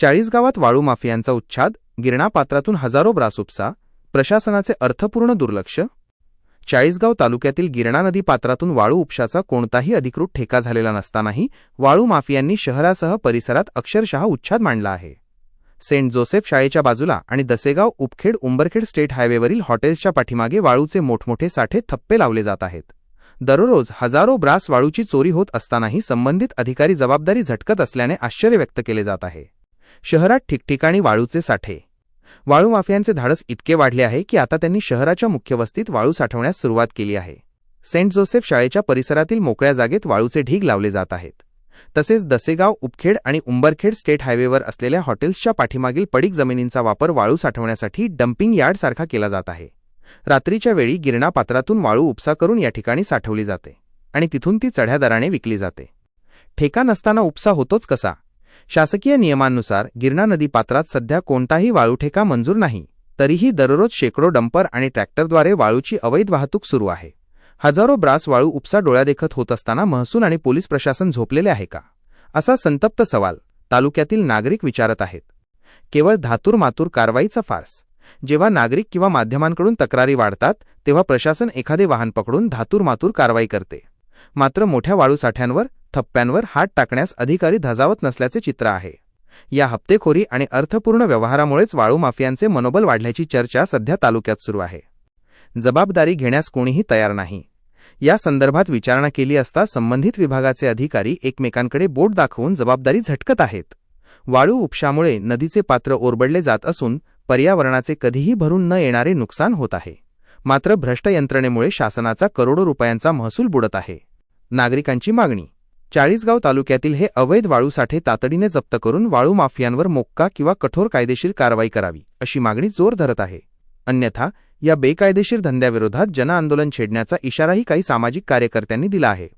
चाळीस गावात वाळू माफियांचा उच्छाद गिरणा पात्रातून हजारो ब्रासुपसा प्रशासनाचे अर्थपूर्ण दुर्लक्ष. चाळीसगाव तालुक्यातील गिरणा नदी पात्रातून वाळू उपशाचा कोणताही अधिकृत ठेका झालेला नसतानाही वाळू माफियांनी शहरासह परिसरात अक्षरशः उच्छाद मांडला आहे. सेंट जोसेफ शाळेच्या बाजूला आणि दसेगाव उपखेड उंबरखेड स्टेट हायवेवरील हॉटेल्सच्या पाठीमागे वाळूचे मोठमोठे साठे थप्पे लावले जात आहेत. दररोज हजारो ब्रास वाळूची चोरी होत असतानाही संबंधित अधिकारी जबाबदारी झटकत असल्याने आश्चर्य व्यक्त केले जात आहे. शहरात ठिकठिकाणी वाळूचे साठे. वाळू माफियांचे धाडस इतके वाढले आहे की आता त्यांनी शहराच्या मुख्य वस्तीत वाळू साठवण्यास सुरुवात केली आहे. सेंट जोसेफ शाळेच्या परिसरातील मोकळ्या जागेत वाळूचे ढीग लावले जात आहेत. तसेच दसेगाव उपखेड आणि उंबरखेड स्टेट हायवेवर असलेल्या हॉटेल्सच्या पाठीमागील पडीक जमिनींचा वापर वाळू साठवण्यासाठी डम्पिंग यार्डसारखा केला जात आहे. रात्रीच्या वेळी गिरणा पात्रातून वाळू उपसा करून या ठिकाणी साठवली जाते आणि तिथून ती चढ्या दराने विकली जाते. ठेका नसताना उपसा होतोच कसा? शासकीय नियमांनुसार गिरणा नदी पात्रात सध्या कोणताही वाळूठेका मंजूर नाही. तरीही दररोज शेकडो डंपर आणि ट्रॅक्टरद्वारे वाळूची अवैध वाहतूक सुरू आहे. हजारो ब्रास वाळू उपसा डोळ्यादेखत होत असताना महसूल आणि पोलीस प्रशासन झोपलेले आहे का? असा संतप्त सवाल तालुक्यातील नागरिक विचारत आहेत. केवळ धातूर मातूर कारवाईचा फार्स. जेव्हा नागरिक किंवा माध्यमांकडून तक्रारी वाढतात तेव्हा प्रशासन एखादे वाहन पकडून धातूर मातूर कारवाई करते. मात्र मोठ्या वाळूसाठ्यांवर थप्प्यांवर हात टाकण्यास अधिकारी धजावत नसल्याचे चित्र आहे. या हप्तेखोरी आणि अर्थपूर्ण व्यवहारामुळेच वाळू माफियांचे मनोबल वाढल्याची चर्चा सध्या तालुक्यात सुरू आहे. जबाबदारी घेण्यास कोणीही तयार नाही. या संदर्भात विचारणा केली असता संबंधित विभागाचे अधिकारी एकमेकांकडे बोट दाखवून जबाबदारी झटकत आहेत. वाळू उपशामुळे नदीचे पात्र ओरबडले जात असून पर्यावरणाचे कधीही भरून न येणारे नुकसान होत आहे. मात्र भ्रष्ट यंत्रणेमुळे शासनाचा करोडो रुपयांचा महसूल बुडत आहे. नागरिकांची मागणी चाळीसगाव तालुक्यातील हे अवैध वाळूसाठे तातडीने जप्त करून वाळू माफियांवर मोक्का किंवा कठोर कायदेशीर कारवाई करावी अशी मागणी जोर धरत आहे. अन्यथा या बेकायदेशीर धंद्याविरोधात जनआंदोलन छेडण्याचा इशाराही काही सामाजिक कार्यकर्त्यांनी दिला आहे.